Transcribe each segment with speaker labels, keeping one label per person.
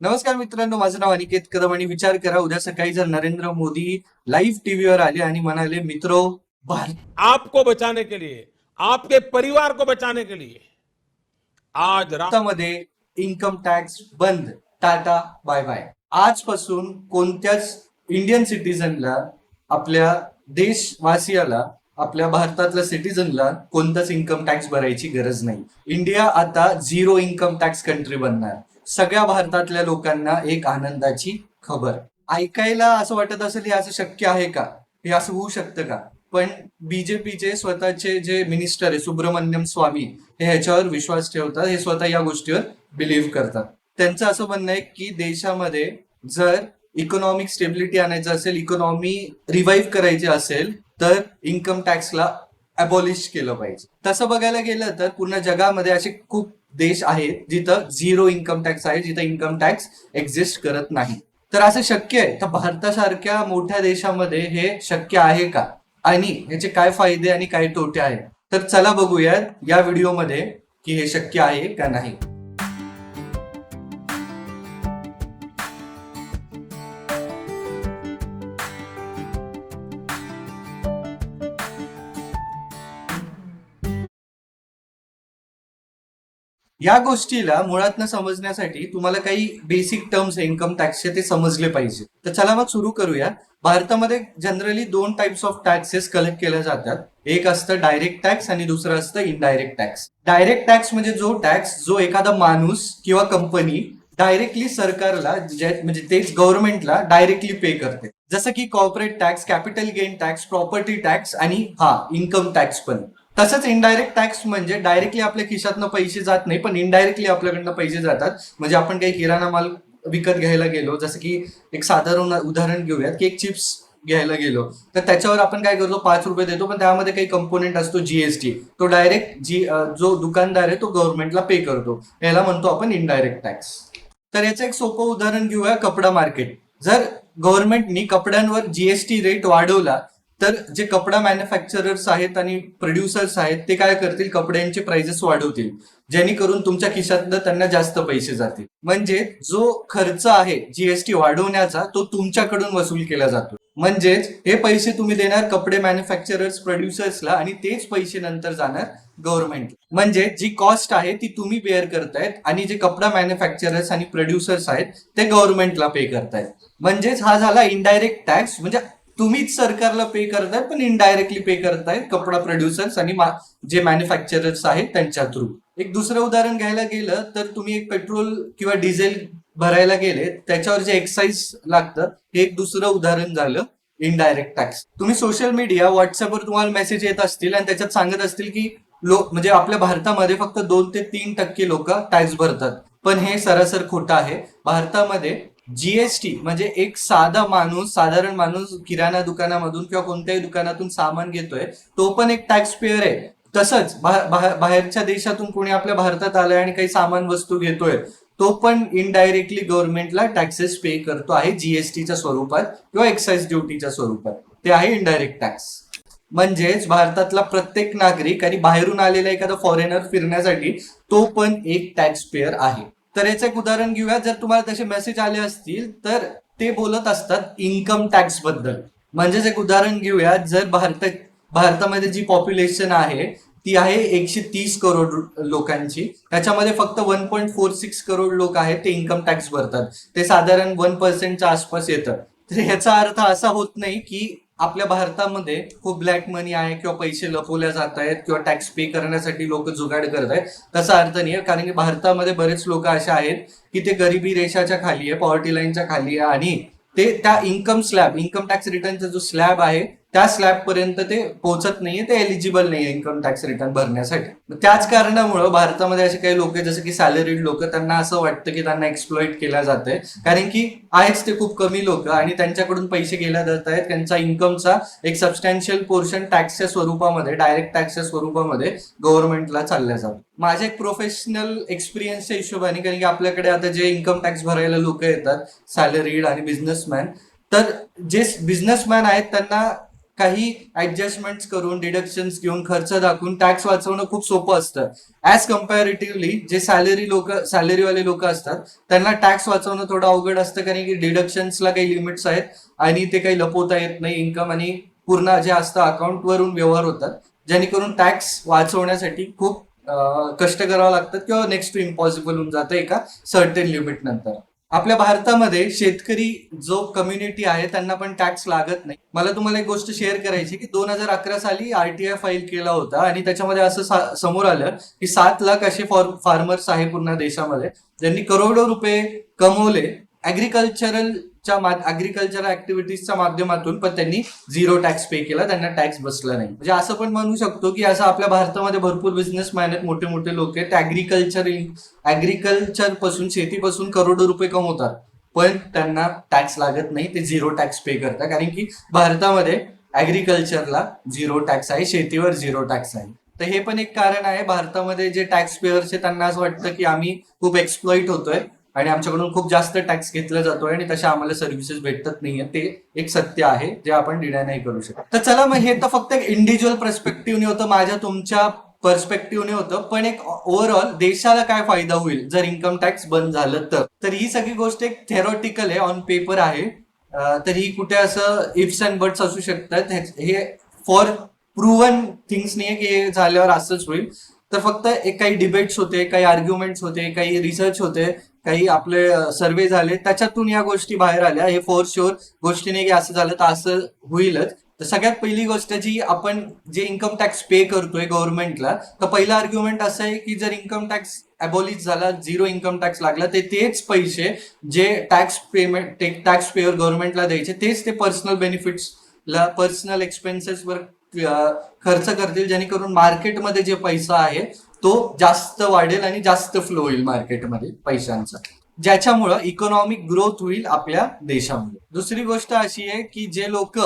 Speaker 1: नमस्कार मित्रांनो माझं नाव अनिकेत कदम आणि विचार करा उद्या सकाळी जर नरेंद्र मोदी लाईव्ह टीव्हीवर आले आणि म्हणाले मित्रो
Speaker 2: आपको बचाने के लिए आपके परिवार को बचाने के लिए आज
Speaker 1: भारतामध्ये इन्कम टॅक्स बंद. टाटा बाय बाय आजपासून कोणत्याच इंडियन सिटीजनला आपल्या देशवासियाला आपल्या भारतातल्या सिटीजनला कोणताच इन्कम टॅक्स भरायची गरज नाही. इंडिया आता झिरो इन्कम टॅक्स कंट्री बनणार. सगळ्या भारतातल्या लोकांना एक आनंदाची खबर. ऐकायला असं वाटत असेल हे असं शक्य आहे का? हे असं होऊ शकतं का? पण बीजेपीचे स्वतःचे जे मिनिस्टर आहे सुब्रमण्यम स्वामी हे ह्याच्यावर विश्वास ठेवतात हे स्वतः या गोष्टीवर बिलीव्ह करतात. त्यांचं असं म्हणणं आहे की देशामध्ये जर इकॉनॉमिक स्टेबिलिटी आणायचं असेल इकॉनॉमी रिवाईव्ह करायची असेल तर इन्कम टॅक्सला अबॉलिश केलं पाहिजे. तसं बघायला गेलं तर पूर्ण जगामध्ये असे खूप देश आहेत जिथं झिरो इन्कम टॅक्स आहे जिथं इन्कम टॅक्स एक्झिस्ट करत नाही. तर असं शक्य आहे? तर भारतासारख्या मोठ्या देशामध्ये हे शक्य आहे का? आणि याचे काय फायदे आणि काय तोटे आहेत? तर चला बघूयात या व्हिडिओमध्ये की हे शक्य आहे का नाही. या गोष्टीला मुळात समजण्यासाठी तुम्हाला काही बेसिक टर्म्स इन्कम टॅक्सचे ते समजले पाहिजे. तर चला मग सुरू करूया. भारतामध्ये जनरली दोन टाइप्स ऑफ टॅक्सेस कलेक्ट केल्या जातात. एक असतं डायरेक्ट टॅक्स आणि दुसरं असतं इनडायरेक्ट टॅक्स डायरेक्ट टॅक्स म्हणजे जो टॅक्स जो एखादा माणूस किंवा कंपनी डायरेक्टली सरकारला म्हणजे तेच गव्हर्नमेंटला डायरेक्टली पे करते. जसं की corporate tax capital gain tax property tax आणि हा इन्कम टॅक्स पण. तसंच इनडायरेक्ट टॅक्स म्हणजे डायरेक्टली आपल्या खिशातनं पैसे जात नाही पण इनडायरेक्टली आपल्याकडनं पैसे जातात. म्हणजे आपण काही किराणा माल विकत घ्यायला गेलो जसं की एक साधारण उदाहरण घेऊयात की एक चिप्स घ्यायला गेलो. तर त्याच्यावर आपण काय करतो पाच रुपये देतो पण त्यामध्ये काही कंपोनेंट असतो जीएसटी तो डायरेक्ट जी जो दुकानदार आहे तो गव्हर्नमेंटला पे करतो. याला म्हणतो आपण इनडायरेक्ट टॅक्स तर याचं एक सोपं उदाहरण घेऊया कपडा मार्केट जर गव्हर्नमेंटनी कपड्यांवर जीएसटी रेट वाढवला तर जे कपडा मॅन्युफॅक्चरर्स आहेत आणि प्रोड्युसर्स आहेत ते काय करतील? कपड्यांचे प्राइजेस वाढवतील. जेणेकरून तुमच्या खिशातनं त्यांना जास्त पैसे जातील. म्हणजे जो खर्च आहे जीएसटी वाढवण्याचा तो तुमच्याकडून वसूल केला जातो. म्हणजेच हे पैसे तुम्ही देणार कपडे मॅन्युफॅक्चरर्स प्रोड्युसर्सला आणि तेच पैसे नंतर जाणार गव्हर्नमेंट म्हणजे जी कॉस्ट आहे ती तुम्ही बेअर करतायत आणि जे कपडा मॅन्युफॅक्चरर्स आणि प्रोड्युसर्स आहेत ते गव्हर्नमेंटला पे करतायत. म्हणजेच हा झाला इनडायरेक्ट टॅक्स म्हणजे तुम्हीच सरकारला पे करताय पण इनडायरेक्टली पे करताय कपडा प्रोड्युसर्स आणि जे मॅन्युफॅक्चरर्स आहेत त्यांच्या थ्रू एक दुसरं उदाहरण घ्यायला गेलं तर तुम्ही एक पेट्रोल किंवा डिझेल भरायला गेले त्याच्यावर जे एक्साईज लागतं हे एक दुसरं उदाहरण झालं इनडायरेक्ट टॅक्स तुम्ही सोशल मीडिया व्हॉट्सअपवर तुम्हाला मेसेज येत असतील आणि त्याच्यात सांगत असतील की लोक म्हणजे आपल्या भारतामध्ये फक्त दोन ते तीन टक्के लोक टॅक्स भरतात. पण हे सरासर खोटं आहे. भारतामध्ये जीएसटी म्हणजे एक साधा माणूस साधारण माणूस किराणा दुकानामधून किंवा कोणत्याही दुकानातून सामान घेतोय तो पण एक टॅक्स पेअर आहे. तसंच बाहेरच्या देशातून कोणी आपल्या भारतात आलाय आणि काही सामान वस्तू घेतोय तो पण इनडायरेक्टली गव्हर्नमेंटला टॅक्सेस पे करतो आहे जीएसटीच्या स्वरूपात किंवा एक्साइज ड्युटीच्या स्वरूपात. ते आहे इनडायरेक्ट टॅक्स म्हणजेच भारतातला प्रत्येक नागरिक आणि बाहेरून आलेला एखादा फॉरेनर फिरण्यासाठी तो पण एक टॅक्स पेअर आहे. तर याचं एक उदाहरण घेऊया. जर तुम्हाला तसे मेसेज आले असतील तर ते बोलत असतात इन्कम टॅक्सबद्दल. म्हणजेच एक उदाहरण घेऊया. जर भारत भारतामध्ये जी पॉप्युलेशन आहे ती आहे एकशे तीस करोड लोकांची. त्याच्यामध्ये फक्त one point four six crore लोक आहेत ते इन्कम टॅक्स भरतात. ते साधारण वन पर्सेंटच्या आसपास येतं. तर ह्याचा अर्थ असा होत नाही की आपल्या भारतामध्ये खूप ब्लॅक मनी आहे किंवा पैसे लपवल्या जात आहेत किंवा टॅक्स पे करण्यासाठी लोक जुगाड करत आहेत तसा अर्थ नाही आहे कारण की भारतामध्ये बरेच लोक असे आहेत की ते गरिबी रेषाच्या खाली आहे पॉवर्टी लाईनच्या खाली आहे आणि ते त्या इन्कम स्लॅब इन्कम टॅक्स रिटर्नचा जो स्लॅब आहे त्या स्लॅबपर्यंत ते पोहोचत नाहीये ते एलिजिबल नाहीये इन्कम टॅक्स रिटर्न भरण्यासाठी. त्याच कारणामुळं भारतामध्ये असे काही लोक जसं की सॅलरीड लोक त्यांना असं वाटतं की त्यांना एक्सप्लॉइट केल्या जाते कारण की आहेच ते खूप कमी लोक आणि त्यांच्याकडून पैसे गेल्या जात आहेत. त्यांचा इन्कमचा एक सबस्टॅन्शियल पोर्शन टॅक्सच्या स्वरूपामध्ये डायरेक्ट टॅक्सच्या स्वरूपामध्ये गव्हर्नमेंटला चालल्या जातो. माझ्या एक प्रोफेशनल एक्सपिरियन्सच्या हिशोबाने कारण की आपल्याकडे आता जे इन्कम टॅक्स भरायला लोक येतात सॅलरीड आणि बिझनेसमॅन तर जे बिझनेसमॅन आहेत त्यांना काही ऍडजस्टमेंट करून डिडक्शन घेऊन खर्च दाखवून टॅक्स वाचवणं खूप सोपं असतं. ऍज कम्पॅरेटिव्हली जे सॅलरी लोक सॅलरीवाले लोक असतात त्यांना टॅक्स वाचवणं थोडं अवघड असतं कारण की डिडक्शन्सला काही लिमिट्स आहेत आणि ते काही लपवता येत नाही इन्कम आणि पूर्ण जे असतं अकाउंट वरून व्यवहार होतात. जेणेकरून टॅक्स वाचवण्यासाठी खूप कष्ट करावं लागतात किंवा नेक्स्ट टू इम्पॉसिबल होऊन जातं एका सर्टेन लिमिट नंतर. आपल्या भारतामध्ये शेतकरी जो कम्युनिटी आहे त्यांना पण टॅक्स लागत नाही. मला तुम्हाला एक गोष्ट शेअर करायची की दोन हजार अकरा साली आरटीआय फाईल केला होता आणि त्याच्यामध्ये असं समोर आलं की सात लाख असे फार्मर्स आहे पूर्ण देशामध्ये. ज्यांनी करोडो रुपये कमवले ऍग्रिकल्चरलच्या अग्रिकल्चरल ऍक्टिव्हिटीजच्या माध्यमातून पण त्यांनी झिरो टॅक्स पे केला. त्यांना टॅक्स बसला नाही. म्हणजे असं पण म्हणू शकतो की असं आपल्या भारतामध्ये भरपूर बिझनेसमॅन आहेत. मोठे मोठे लोक आहेत. ऍग्रिकल्चर ऍग्रिकल्चरपासून शेतीपासून करोडो रुपये कमवतात. पण त्यांना टॅक्स लागत नाही. ते झिरो टॅक्स पे करतात. कारण की भारतामध्ये ऍग्रिकल्चरला झिरो टॅक्स आहे. शेतीवर झिरो टॅक्स आहे. तर हे पण एक कारण आहे. भारतामध्ये जे टॅक्स पेअर्स आहे त्यांना असं वाटतं की आम्ही खूप एक्सप्लॉइट होतोय. आणि आमच्याकडून खूप जास्त टॅक्स घेतला जातोय आणि तशा आम्हाला सर्व्हिसेस भेटत नाहीये ते एक सत्य आहे जे आपण डिनाय नाही करू शकत. तर चला मग हे तर फक्त एक इंडिव्हिज्युअल पर्स्पेक्टिव्हने होतं माझ्या तुमच्या पर्स्पेक्टिव्हने होतं पण एक ओव्हरऑल देशाला काय फायदा होईल जर इन्कम टॅक्स बंद झालं तर. तर ही सगळी गोष्ट एक थेरॉटिकल आहे ऑन पेपर आहे. तर ही कुठे असं इफ्स अँड बट्स असू शकतात. हे- हे फॉर प्रूव्हन थिंग्स नाही की हे झाल्यावर असंच होईल. तर फक्त एक काही डिबेट्स होते काही आर्ग्युमेंट्स होते काही रिसर्च होते. काही आपले सर्वे झाले त्याच्यातून या गोष्टी बाहेर आल्या. हे फोर शुअर गोष्टी नाही की असं झालं तर असं होईलच. तर सगळ्यात पहिली गोष्ट जी आपण जे इन्कम टॅक्स पे करतोय गव्हर्नमेंटला तर पहिला आर्ग्युमेंट असं आहे की जर इन्कम टॅक्स अबॉलिश झाला झिरो इन्कम टॅक्स लागला ते तेच पैसे जे टॅक्स पेमेंट टॅक्स पेअर गव्हर्नमेंटला द्यायचे तेच ते पर्सनल बेनिफिट्सला पर्सनल एक्सपेन्सेसवर खर्च करतील जेणेकरून मार्केटमध्ये जे पैसा आहे तो जास्त वाढेल आणि जास्त फ्लो होईल मार्केटमध्ये पैशांचा. ज्याच्यामुळं इकॉनॉमिक ग्रोथ होईल आपल्या देशामध्ये. दुसरी गोष्ट अशी आहे की जे लोक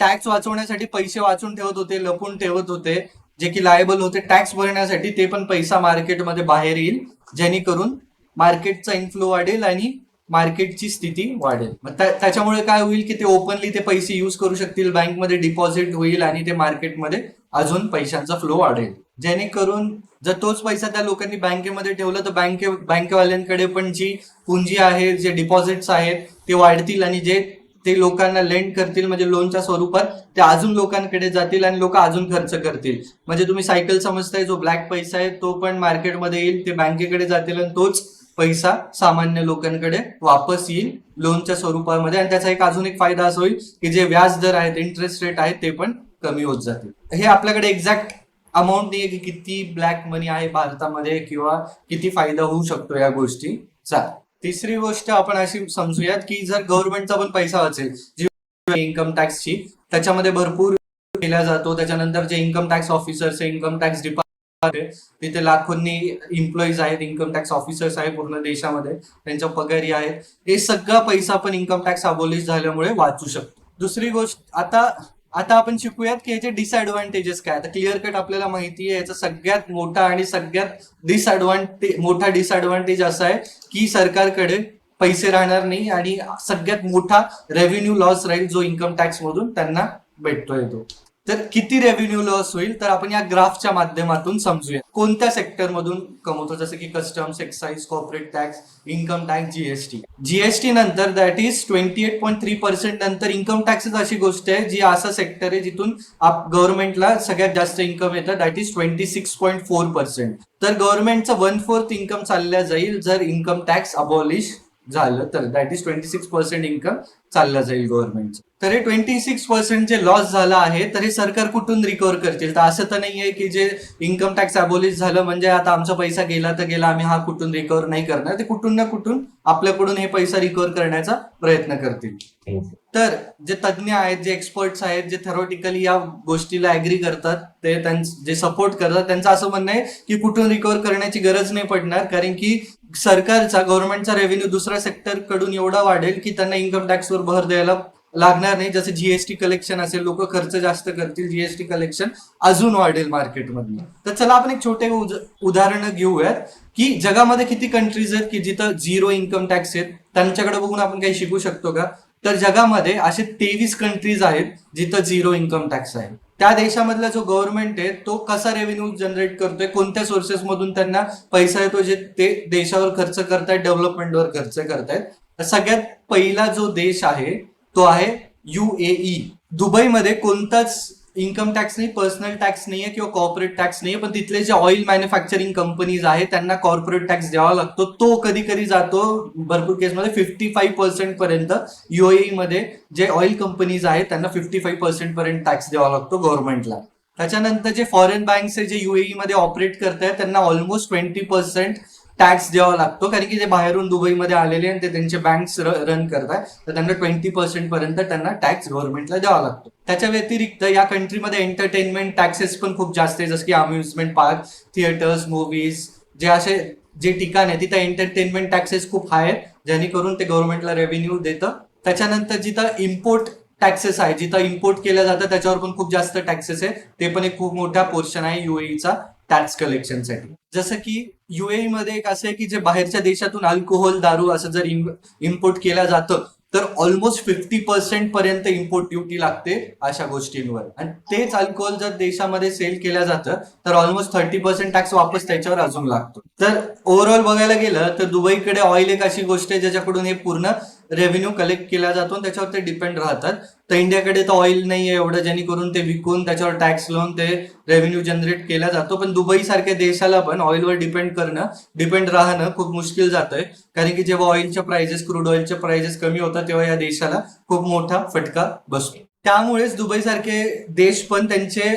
Speaker 1: टॅक्स वाचवण्यासाठी पैसे वाचून ठेवत होते लपून ठेवत होते जे की लायबल होते टॅक्स भरण्यासाठी ते पण पैसा मार्केटमध्ये बाहेर येईल जेणेकरून मार्केटचा इन्फ्लो वाढेल आणि मार्केटची स्थिती वाढेल. मग त्या- त्याच्यामुळे काय होईल की ते ओपनली ते पैसे युज करू शकतील बँकमध्ये डिपॉझिट होईल आणि ते मार्केटमध्ये अजून पैशांचा फ्लो वाढेल. जेणेकरून जर तोच पैसा त्या लोकांनी बँकेमध्ये ठेवला तर बँके बँकेवाल्यांकडे पण जी पुंजी आहे जे डिपॉझिट्स आहेत ते वाढतील आणि जे ते लोकांना लेंड करतील म्हणजे लोनच्या स्वरूपात ते अजून लोकांकडे जातील आणि लोक अजून खर्च करतील. म्हणजे तुम्ही सायकल समजताय जो ब्लॅक पैसा आहे तो पण मार्केटमध्ये येईल ते बँकेकडे जातील आणि तोच पैसा सामान्य लोकांकडे वापस येईल लोनच्या स्वरूपामध्ये. आणि त्याचा एक अजून एक फायदा असा होईल की जे व्याज दर आहेत इंटरेस्ट रेट आहेत ते पण कमी होत जातील. हे आपल्याकडे एक्झॅक्ट अमाऊंट नाही की किती ब्लॅक मनी आहे भारतामध्ये किंवा किती फायदा होऊ शकतो या गोष्टीचा तिसरी गोष्ट आपण अशी समजूयात की जर गव्हर्नमेंटचा पण पैसा असेल जी इन्कम टॅक्सची त्याच्यामध्ये भरपूर केला जातो. त्याच्यानंतर जे income tax officers income tax department तिथे लाखोंनी एम्प्लॉईज आहेत इन्कम टॅक्स ऑफिसर्स आहे पूर्ण देशामध्ये. त्यांच्या पगारी आहेत. हे सगळा पैसा पण इन्कम टॅक्स अबोलिश झाल्यामुळे वाचू शकतो. दुसरी गोष्ट आता आता आपण शिकूयात की याचे डिसएडव्हान्टेजेस काय? आता क्लिअर कट आपल्याला माहिती आहे याचा सगळ्यात मोठा आणि सगळ्यात डिसएडव्हान्टेज मोठा डिसएडव्हान्टेज असा आहे की सरकारकडे पैसे राहणार नाही आणि सगळ्यात मोठा रेव्हेन्यू लॉस राहील जो इन्कम टॅक्स मधून त्यांना भेटतोय तो तर किती रेव्हेन्यू लॉस होईल तर आपण या ग्राफच्या माध्यमातून समजूया. कोणत्या सेक्टर मधून कमवतो? जसं की customs excise corporate tax income tax GST GST नंतर that is twenty eight point three percent नंतर इन्कम टॅक्सच अशी गोष्ट आहे जी असा सेक्टर आहे जिथून गव्हर्नमेंटला सगळ्यात जास्त इन्कम येतं that is twenty six point four percent तर गव्हर्नमेंटचं वन फोर्थ इन्कम चालल्या जाईल जर इन्कम टॅक्स अबॉलिश झालं तर that is twenty six percent income चालला जाईल गव्हर्नमेंटचं तर हे ट्वेंटी सिक्स पर्सेंट जे लॉस झाला आहे तर हे सरकार कुठून रिकव्हर करतील? तर असं तर नाहीये की जे इन्कम टॅक्स अबोलिश झालं म्हणजे आता आमचा पैसा गेला तर गेला आम्ही हा कुठून रिकव्हर नाही करणार? ते कुठून ना कुठून आपल्याकडून हे पैसा रिकव्हर करण्याचा प्रयत्न करतील. तर जे तज्ज्ञ आहेत जे एक्सपर्ट्स आहेत जे थेरोटिकली या गोष्टीला अग्री करतात ते जे सपोर्ट करतात त्यांचं असं म्हणणं आहे की कुठून रिकव्हर करण्याची गरज नाही पडणार कारण की सरकारचा गव्हर्नमेंटचा रेव्हेन्यू दुसऱ्या सेक्टरकडून एवढा वाढेल की त्यांना इन्कम टॅक्सवर भर द्यायला लागणार नाही. जसं जीएसटी कलेक्शन असेल लोक खर्च जास्त करतील जीएसटी कलेक्शन अजून वाढेल मार्केटमधून तर चला आपण एक छोटे उदाहरण उदाहरणं घेऊयात की जगामध्ये किती कंट्रीज आहेत की जिथं झिरो इन्कम टॅक्स आहेत. त्यांच्याकडे बघून आपण काही शिकू शकतो का? तर जगामध्ये असे तेवीस कंट्रीज आहेत जिथं झिरो इन्कम टॅक्स आहे. त्या देशामधला जो गव्हर्नमेंट आहे तो कसा रेव्हेन्यू जनरेट करतोय? कोणत्या सोर्सेस मधून त्यांना पैसा येतो जे ते देशावर खर्च करतायत डेव्हलपमेंटवर खर्च करतायत? सगळ्यात पहिला जो देश आहे तो आहे युएई दुबईमध्ये कोणताच इन्कम टॅक्स नाही पर्सनल टॅक्स नाहीये किंवा कॉर्पोरेट टॅक्स नाहीये पण तिथले जे ऑइल मॅन्युफॅक्चरिंग कंपनीज आहेत त्यांना कॉर्पोरेट टॅक्स द्यावा लागतो. तो कधी कधी जातो भरपूर केसमध्ये फिफ्टी फाईव्ह पर्सेंट पर्यंत युएई मध्ये जे ऑइल कंपनीज आहेत त्यांना फिफ्टी फाईव्ह पर्सेंट पर्यंत टॅक्स द्यावा लागतो गव्हर्नमेंटला. त्याच्यानंतर जे फॉरेन बँक्स जे युएई मध्ये ऑपरेट करतायत त्यांना ऑलमोस्ट ट्वेंटी पर्सेंट टॅक्स द्यावा लागतो. कारण की जे बाहेरून दुबईमध्ये आलेले आणि ते त्यांचे बँक्स रन करतात तर त्यांना ट्वेंटी पर्सेंट पर्यंत त्यांना टॅक्स गव्हर्नमेंटला द्यावा लागतो. त्याच्या व्यतिरिक्त या कंट्रीमध्ये एंटरटेनमेंट टॅक्सेस पण खूप जास्त आहे जसं की अम्युजमेंट पार्क थिएटर्स मूवीज जे असे जे ठिकाण आहे तिथं एंटरटेनमेंट टॅक्सेस खूप हाय आहेत. जेणेकरून ते गव्हर्नमेंटला रेव्हेन्यू देतं. त्याच्यानंतर जिथं इम्पोर्ट टॅक्सेस आहे जिथं इम्पोर्ट केलं जातं त्याच्यावर पण खूप जास्त टॅक्सेस आहे ते पण एक खूप मोठा पोर्शन आहे युएईचा टॅक्स कलेक्शनसाठी जसं की युएई मध्ये एक असं आहे की जे बाहेरच्या देशातून अल्कोहोल दारू असं जर इम्पोर्ट केलं जातं तर ऑलमोस्ट फिफ्टी पर्सेंट पर्यंत इम्पोर्ट ड्युटी लागते अशा गोष्टींवर. आणि तेच अल्कोहोल जर देशामध्ये सेल केलं जातं तर ऑलमोस्ट थर्टी पर्सेंट टॅक्स वापस त्याच्यावर अजून लागतो. तर ओव्हरऑल बघायला गेलं तर दुबईकडे ऑइल एक अशी गोष्ट आहे ज्याच्याकडून हे पूर्ण रेव्हेन्यू कलेक्ट केला जातो आणि त्याच्यावर ते डिपेंड राहतात. तर इंडियाकडे तर ऑइल नाही आहे एवढं जेणेकरून ते विकून त्याच्यावर टॅक्स लावून ते रेव्हेन्यू जनरेट केला जातो. पण दुबई सारख्या देशाला पण ऑइलवर डिपेंड करणं डिपेंड राहणं खूप मुश्किल जातंय. कारण की जेव्हा ऑइलच्या प्राइजेस क्रूड ऑइलच्या प्राइजेस कमी होतात तेव्हा या देशाला खूप मोठा फटका बसतो. त्यामुळेच दुबई सारखे देश पण त्यांचे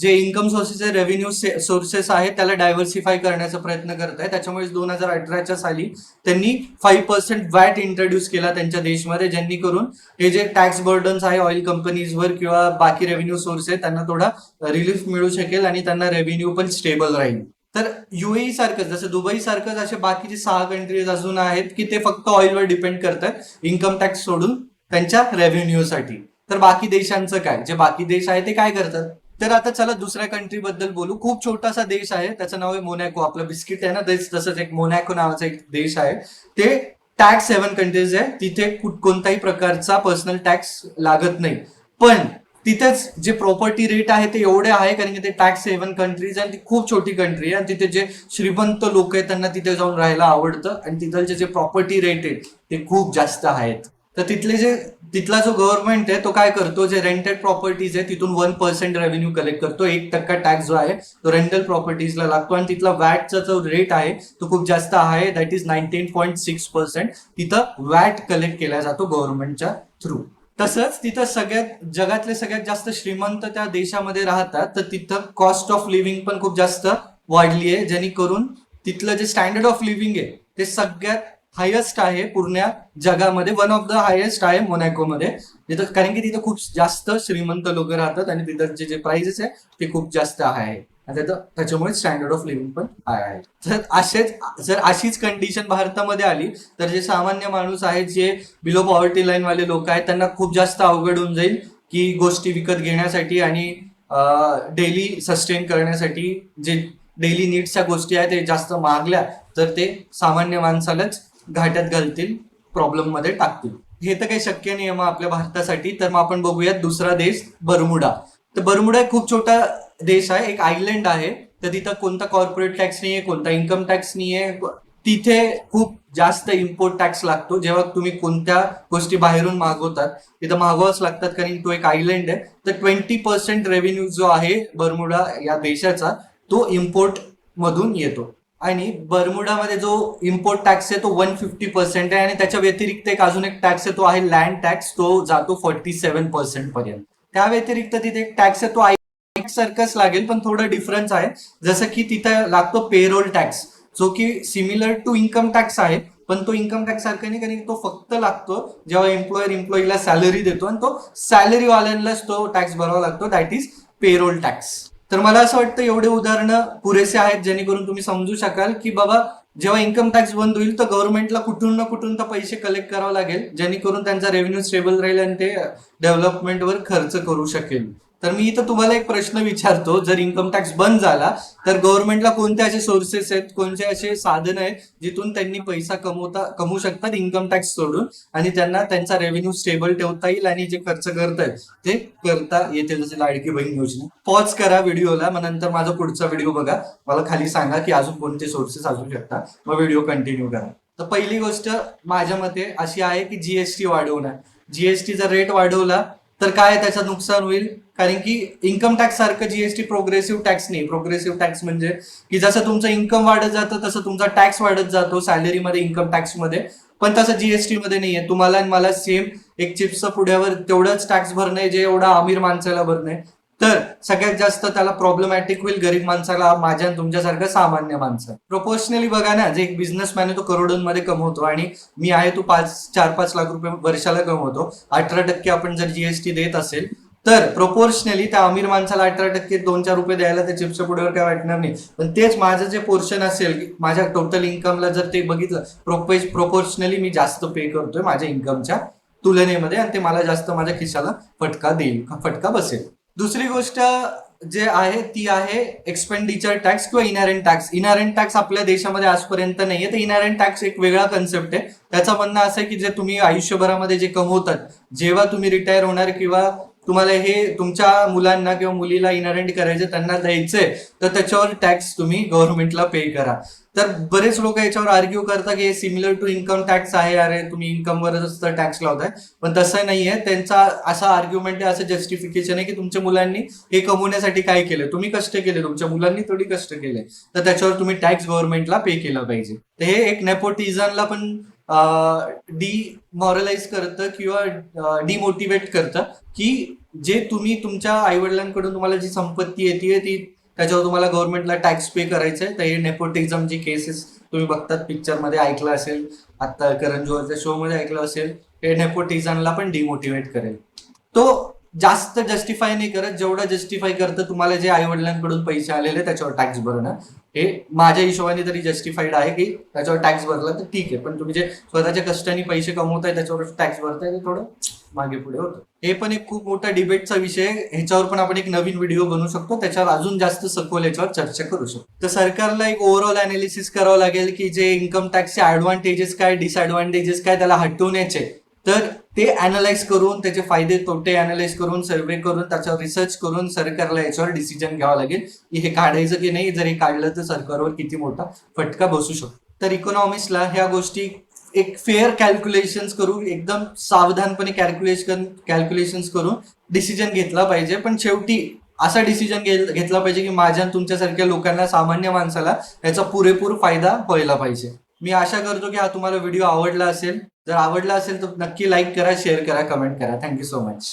Speaker 1: जे इन्कम सोर्सेस रेव्हेन्यू सोर्सेस आहेत त्याला डायव्हर्सिफाय करण्याचा प्रयत्न करत आहे. त्याच्यामुळे दोन हजार अठराच्या साली त्यांनी फाईव्ह पर्सेंट वॅट इंट्रोड्यूस केला त्यांच्या देशमध्ये ज्यांनी करून हे जे टॅक्स बर्डन्स आहे ऑइल कंपनीजवर किंवा बाकी रेव्हेन्यू सोर्स आहे त्यांना थोडा रिलीफ मिळू शकेल आणि त्यांना रेव्हेन्यू पण स्टेबल राहील. तर युएई सारखंच जसं दुबई सारखंच असे बाकीचे सहा कंट्रीज अजून आहेत की ते फक्त ऑइलवर डिपेंड करतात इन्कम टॅक्स सोडून त्यांच्या रेव्हेन्यूसाठी तर बाकी देशांचं काय? जे बाकी देश आहे ते काय करतात? तर आता चला दुसऱ्या कंट्री बद्दल बोलू. खूप छोटासा देश आहे. त्याचं नाव आहे मोनॅको आपलं बिस्किट आहे ना? तसंच एक मोनॅको नावाचा एक देश आहे. ते टॅक्स सेव्हन कंट्रीज आहे. तिथे कुठ- प्रकारचा पर्सनल टॅक्स लागत नाही. पण तिथेच जे प्रॉपर्टी रेट आहे ते एवढे आहे कारण की ते टॅक्स सेव्हन कंट्रीज आणि ती खूप छोटी कंट्री आहे. आणि तिथे जे श्रीमंत लोक आहेत त्यांना तिथे जाऊन राहायला आवडतं. आणि तिथलचे जे प्रॉपर्टी रेट आहेत ते खूप जास्त आहेत. तर तिथले जे तिथला जो गव्हर्नमेंट आहे तो काय करतो? जे रेंटेड प्रॉपर्टीज आहे तिथून वन पर्सेंट रेव्हेन्यू कलेक्ट करतो. एक टक्का टॅक्स जो आहे तो रेंटल प्रॉपर्टीजला लागतो. आणि तिथला वॅटचा जो रेट आहे तो खूप जास्त आहे. That is nineteen point six percent तिथं वॅट कलेक्ट केला जातो गव्हर्नमेंटच्या थ्रू तसंच तिथं सगळ्यात जगातले सगळ्यात जास्त श्रीमंत त्या देशामध्ये राहतात. तर तिथं कॉस्ट ऑफ लिव्हिंग पण खूप जास्त वाढली आहे. जेणेकरून तिथलं जे स्टँडर्ड ऑफ लिव्हिंग आहे ते सगळ्यात हायेस्ट आहे पूर्ण जगामध्ये वन ऑफ द हायेस्ट आहे मोनॅकोमध्ये जिथं कारण की तिथं खूप जास्त श्रीमंत लोक राहतात आणि तिथं जे प्राइजेस आहे ते खूप जास्त आहे. आणि त्याच्यामुळे स्टँडर्ड ऑफ लिव्हिंग पण हाय आहे. तर असेच जर अशीच कंडिशन भारतामध्ये आली तर जे सामान्य माणूस आहेत जे बिलो पॉवर्टी लाईन वाले लोक आहेत त्यांना खूप जास्त अवघड होऊन जाईल की गोष्टी विकत घेण्यासाठी आणि डेली सस्टेन करण्यासाठी जे डेली नीड्सच्या गोष्टी आहेत ते जास्त मागल्या तर ते सामान्य माणसालाच घाट्यात घालतील प्रॉब्लेममध्ये टाकतील. हे तर काही शक्य नाही आहे मग आपल्या भारतासाठी. तर मग आपण बघूयात दुसरा देश बरमुडा. तर बरमुडा एक खूप छोटा देश आहे एक आयलंड आहे. तर तिथं कोणता कॉर्पोरेट टॅक्स नाहीये कोणता इन्कम टॅक्स नाहीये तिथे खूप जास्त इम्पोर्ट टॅक्स लागतो. जेव्हा तुम्ही कोणत्या गोष्टी बाहेरून मागवतात तिथं मागवाच लागतात कारण तो एक आयलंड आहे. तर ट्वेंटी पर्सेंट रेव्हेन्यू जो आहे बरमुडा या देशाचा तो इम्पोर्ट मधून येतो. आणि बर्मुडामध्ये जो इम्पोर्ट टॅक्स आहे तो वन फिफ्टी पर्सेंट आहे आणि त्याच्या व्यतिरिक्त एक अजून एक टॅक्स आहे तो आहे लँड टॅक्स तो जातो फोर्टी सेव्हन पर्सेंट पर्यंत. त्या व्यतिरिक्त तिथे एक टॅक्स आहे तो आय सारखंच लागेल पण थोडं डिफरन्स आहे. जसं की तिथे लागतो पेरोल टॅक्स जो की सिमिलर टू इन्कम टॅक्स आहे पण तो इन्कम टॅक्स सारखा नाही कारण की तो फक्त लागतो जेव्हा एम्प्लॉयर एम्प्लॉईला सॅलरी देतो आणि तो सॅलरीवाल्यांनाच तो टॅक्स भरावा लागतो. दॅट इज पेरोल टॅक्स तर मला असं वाटतं एवढे उदाहरणं पुरेसे आहेत जेणेकरून तुम्ही समजू शकाल की बाबा जेव्हा इन्कम टॅक्स बंद होईल तर गव्हर्नमेंटला कुठून ना कुठून तर पैसे कलेक्ट करावे लागेल जेणेकरून त्यांचा रेव्हेन्यू स्टेबल राहील आणि ते डेव्हलपमेंटवर खर्च करू शकेल. तर मी इथं तुम्हाला एक प्रश्न विचारतो. जर इन्कम टॅक्स बंद झाला तर गव्हर्नमेंटला कोणते असे सोर्सेस आहेत कोणते असे साधन आहेत जिथून त्यांनी पैसा कमवता कमवू शकतात इन्कम टॅक्स सोडून? आणि त्यांना त्यांचा रेव्हेन्यू स्टेबल ठेवता येईल आणि जे खर्च करतायत ते करता येते जसे लाडकी बहीण योजना. पॉज करा व्हिडिओला मग नंतर माझा पुढचा व्हिडिओ बघा. मला खाली सांगा की अजून कोणते सोर्सेस असू शकतात. मग व्हिडिओ कंटिन्यू करा. तर पहिली गोष्ट माझ्या मते अशी आहे की जीएसटी वाढवणं जीएसटीचा रेट वाढवला तर काय त्याचं नुकसान होईल? कारण की इन्कम टॅक्स सारखं जीएसटी प्रोग्रेसिव्ह टॅक्स नाही. प्रोग्रेसिव्ह टॅक्स म्हणजे की जसं तुमचं इन्कम वाढत जातं तसं तुमचा टॅक्स वाढत जातो सॅलरीमध्ये इन्कम टॅक्समध्ये पण तसं जीएसटी मध्ये नाहीये. तुम्हाला आणि मला सेम एक चिप्सचं पुढ्यावर तेवढंच टॅक्स भरणं जे एवढा आमिर माणसाला भरणं आहे. तर सगळ्यात जास्त त्याला प्रॉब्लेमॅटिक होईल गरीब माणसाला माझ्या तुमच्यासारखं सामान्य माणसं. प्रोपोर्शनली बघा ना जे एक बिझनेसमॅन आहे तो करोडोंमध्ये कमवतो आणि मी आहे तो पाच चार पाच लाख रुपये वर्षाला कमवतो. अठरा टक्के आपण जर जीएसटी देत असेल तर प्रोपोर्शनली त्या अमीर माणसाला अठरा टक्के दोन चार रुपये द्यायला त्या चिप्सच्या पुढेवर काय वाटणार नाही. पण तेच माझं जे पोर्शन असेल माझ्या टोटल इन्कमला जर ते बघितलं प्रोपेज प्रोपोर्शनली मी जास्त पे करतोय माझ्या इन्कमच्या तुलनेमध्ये आणि ते मला जास्त माझ्या खिशाला फटका देईल फटका बसेल. दुसरी गोष्ट जे आहे ती आहे एक्सपेंडिचर टॅक्स किंवा इनॅरंट टॅक्स इनॅरंट टॅक्स आपल्या देशामध्ये आजपर्यंत नाहीये तर इनॅरंट टॅक्स एक वेगळा कन्सेप्ट आहे. त्याचं म्हणणं असं आहे की जे तुम्ही आयुष्यभरामध्ये जे कमवतात जेव्हा तुम्ही रिटायर होणार किंवा तुम्हाला हे तुमच्या मुलांना किंवा मुलीला इनरेंट करायचे त्यांना द्यायचंय तर त्याच्यावर टॅक्स तुम्ही गव्हर्नमेंटला पे करा. तर बरेच लोक याच्यावर आर्ग्यू करतात की हे सिमिलर टू इन्कम टॅक्स आहे अरे तुम्ही इन्कमवरच तर टॅक्स लावताय. पण तसं नाहीये त्यांचा असा आर्ग्युमेंट आहे असं जस्टिफिकेशन आहे की तुमच्या मुलांनी हे कमवण्यासाठी काय केलं? तुम्ही कष्ट केले तुमच्या मुलांनी थोडी कष्ट केले. तर त्याच्यावर तुम्ही टॅक्स गव्हर्नमेंटला पे केला पाहिजे. तर हे एक नेपोटिझमला पण डी मॉरलाइज करतं किंवा डिमोटिवेट करतं की जे तुम्ही तुमच्या आईवडिलांकडून तुम्हाला जी संपत्ती येते ती त्याच्यावर तुम्हाला गव्हर्नमेंटला टॅक्स पे करायचंय तर हे नेपोटिझम जी केसेस तुम्ही बघतात पिक्चरमध्ये ऐकलं असेल आता करण जोहरच्या शो मध्ये ऐकलं असेल हे नेपोटिझमला पण डिमोटिवेट करेल. तो जास्त जस्टिफाय नाही करत. जेवढं जस्टिफाय करतं तुम्हाला जे आई वडिलांकडून पैसे आलेले त्याच्यावर टॅक्स भरणं. हे माझ्या हिशोबाने तरी जस्टिफाईड आहे की त्याच्यावर टॅक्स भरला तर ठीक आहे. पण तुम्ही जे स्वतःच्या कष्टाने पैसे कमवताय त्याच्यावर टॅक्स भरताय ते थोडं मागे पुढे होतं. हे पण एक खूप मोठा डिबेटचा विषय ह्याच्यावर पण आपण एक नवीन व्हिडिओ बनवू शकतो. त्याच्यावर अजून जास्त सखोल याच्यावर चर्चा करू शकतो. तर सरकारला एक ओव्हरऑल अनालिसिस करावं लागेल की जे इन्कम टॅक्सचे ऍडव्हान्टेजेस काय डिसएडव्हान्टेजेस काय त्याला हटवण्याचे. तर ते अनालाइज करून त्याचे फायदे तोटे अनालाइज करून सर्वे करून त्याच्यावर रिसर्च करून सरकारला याच्यावर डिसिजन घ्यावा लागेल. की हे काढायचं की नाही जर हे काढलं तर सरकारवर किती मोठा फटका बसू शकतो. तर इकॉनॉमिक्सला ह्या गोष्टी एक फेअर कॅल्क्युलेशन्स करून एकदम सावधानपणे कॅल्क्युलेशन कॅल्क्युलेशन्स करून डिसिजन घेतला पाहिजे. पण शेवटी असा डिसिजन घेतला पाहिजे की माझ्या तुमच्यासारख्या लोकांना सामान्य माणसाला याचा पुरेपूर फायदा व्हायला पाहिजे. मी आशा करतो की हा तुम्हाला व्हिडिओ आवडला असेल. जर आवडला असेल तर नक्की लाईक करा शेअर करा कमेंट करा. Thank you so much